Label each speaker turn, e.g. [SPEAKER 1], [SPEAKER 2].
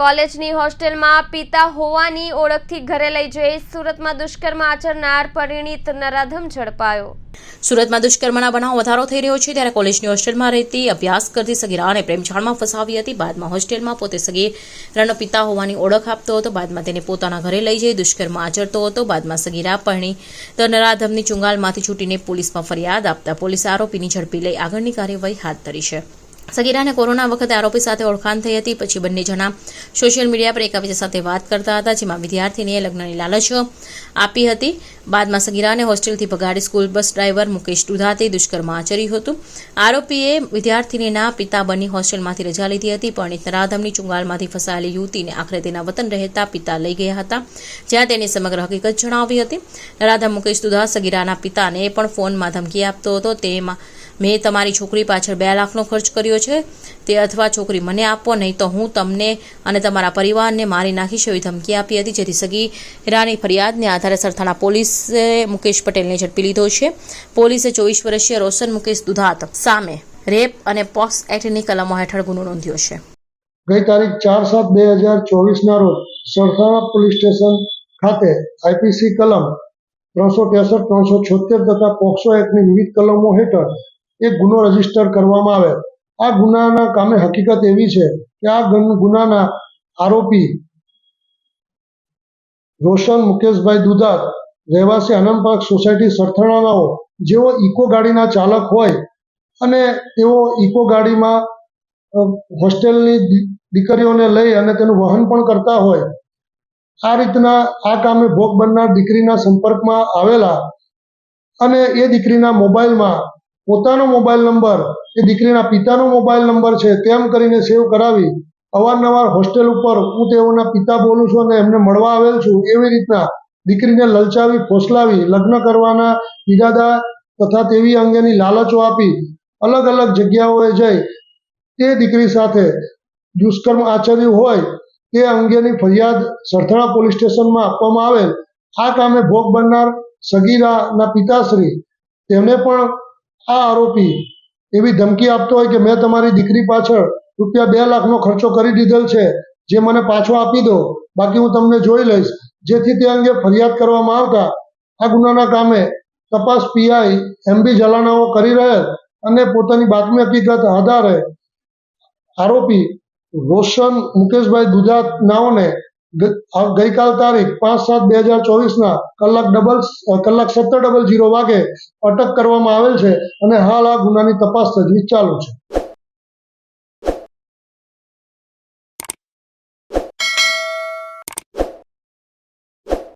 [SPEAKER 1] કોલેજની હોસ્ટેલમાં પિતા હોવાની ઓળખથી ઘરે લઈ જઈ સુરતમાં દુષ્કર્મ આચરનાર પરિણીત નરાધમ ઝડપાયો.
[SPEAKER 2] સુરતમાં દુષ્કર્મના બનાવ વધારો થઈ રહ્યો છે ત્યારે કોલેજની હોસ્ટેલમાં રહેતી અભ્યાસ કરતી સગીરાને પ્રેમજાળમાં ફસાવી હતી. બાદમાં હોસ્ટેલમાં પોતે સગીરાનો પિતા હોવાની ઓળખ આપતો હતો. બાદમાં તેને પોતાના ઘરે લઈ જઈ દુષ્કર્મ આચરતો હતો. બાદમાં સગીરા પરણી તો નરાધમની ચુંગાલમાંથી છૂટીને પોલીસમાં ફરિયાદ આપતા પોલીસે આરોપીની ઝડપી લઈ આગળની કાર્યવાહી હાથ ધરી છે. સગીરાને કોરોના વખતે આરોપી સાથે ઓળખાણ થઈ હતી. પછી બંને જણા સોશિયલ મીડિયા પર એકબીજા સાથે વાત કરતા હતા, જેમાં વિદ્યાર્થીનીએ લગ્નની લાલચ આપી હતી. બાદમાં સગીરાને હોસ્ટેલથી ભગાડી સ્કૂલ બસ ડ્રાઈવર મુકેશ દુધાતે દુષ્કર્મ આચર્યું હતું. આરોપીએ વિદ્યાર્થીનીના પિતા બની હોસ્ટેલમાંથી રજા લીધી હતી, પણ નરાધમની ચુંગાલમાંથી ફસાયેલી યુવતીને આખરે તેના વતન રહેતા પિતા લઈ ગયા હતા, જ્યાં તેની સમગ્ર હકીકત જણાવી હતી. નરાધમ મુકેશ દુધા સગીરાના પિતાને પણ ફોનમાં ધમકી આપતો હતો. તેમાં મેં તમારી છોકરી પાછળ બે લાખનો ખર્ચ કર્યો છે. તે અથવા છોકરી મને આપો, નહીં તો હું તમને અને તમારા પરિવારને મારી નાખીશ એવી ધમકી આપી હતી, જેથી સગી હીરાની ફરિયાદને આધારે સરથાણા પોલીસે મુકેશ પટેલને ઝડપી લીધો છે. પોલીસે ચોવીસ વર્ષીય રોશન મુકેશ દુધાત સામે રેપ અને પોક્સ એક્ટની કલમો હેઠળ ગુનો નોંધ્યો છે.
[SPEAKER 3] ગઈ તારીખ ચાર સાત બે હજાર ચોવીસના રોજ સરથાણા પોલીસ સ્ટેશન ખાતે આઈપીસી કલમ ત્રણસો ત્રેસઠ, ત્રણસો છોતેર તથા પોક્સો એક્ટની વિવિધ કલમો હેઠળ એક ગુનો રજિસ્ટર કરવામાં આવે. આ ગુનાના કામે હકીકત એવી છે કે આ ગુનાના આરોપી રોશન મુકેશભાઈ દુધાત રહેવાસી આનંદ સોસાયટી સરથાણાનાઓ, જેઓ ઇકો ગાડીના ચાલક હોય અને તેઓ ઇકો ગાડીમાં હોસ્ટેલની દીકરીઓને લઈ અને તેનું વહન પણ કરતા હોય. આ રીતના આ કામે ભોગ બનનાર દીકરીના સંપર્કમાં આવેલા અને એ દીકરીના મોબાઈલમાં પોતાનો મોબાઈલ નંબર, એ દીકરીના પિતાનો મોબાઈલ નંબર છે, તેમ કરીને સેવ કરાવી, અવારનવાર હોસ્ટેલ ઉપર હું તેઓના પિતા બોલું છું અને એમને મળવા આવેલ છું, એવી રીતના દીકરીને લલચાવી, ફોસલાવી, લગ્ન કરવાના ઈરાદા તથા તેવી અંગેની લાલચો આપી, અલગ અલગ જગ્યાઓએ જઈ, તે દીકરી સાથે દુષ્કર્મ આચર્યું હોય, તે અંગેની ફરિયાદ સરથાણા પોલીસ સ્ટેશનમાં આપવામાં આવેલ. આ કામે ભોગ બનનાર સગીરાના પિતાશ્રી, તેમને પણ આ આરોપી એવી ધમકી આપતો હોય કે મેં તમારી દીકરી પાછળ રૂપિયા બે લાખનો ખર્ચો કરી દીધેલ છે, જે મને પાછો આપી દો, બાકી હું તમને જોઈ લઈશ. જેથી તે અંગે ફરિયાદ કરવામાં આવતા આ ગુનાના કામે તપાસ પીઆઈ એમબી જલાણાઓ કરી રહેલ અને પોતાની બાતમી હકીકત આધારે આરોપી રોશન મુકેશભાઈ દુધાત નાઓને ગઈકાલ તારીખ પાંચ સાત બે હજાર ચોવીસના કલાક ડબલ કલાક સત્તર ડબલ જીરો વાગે અટક કરવામાં આવેલ છે અને હાલ આ ગુનાની તપાસ તજવીજ ચાલુ છે.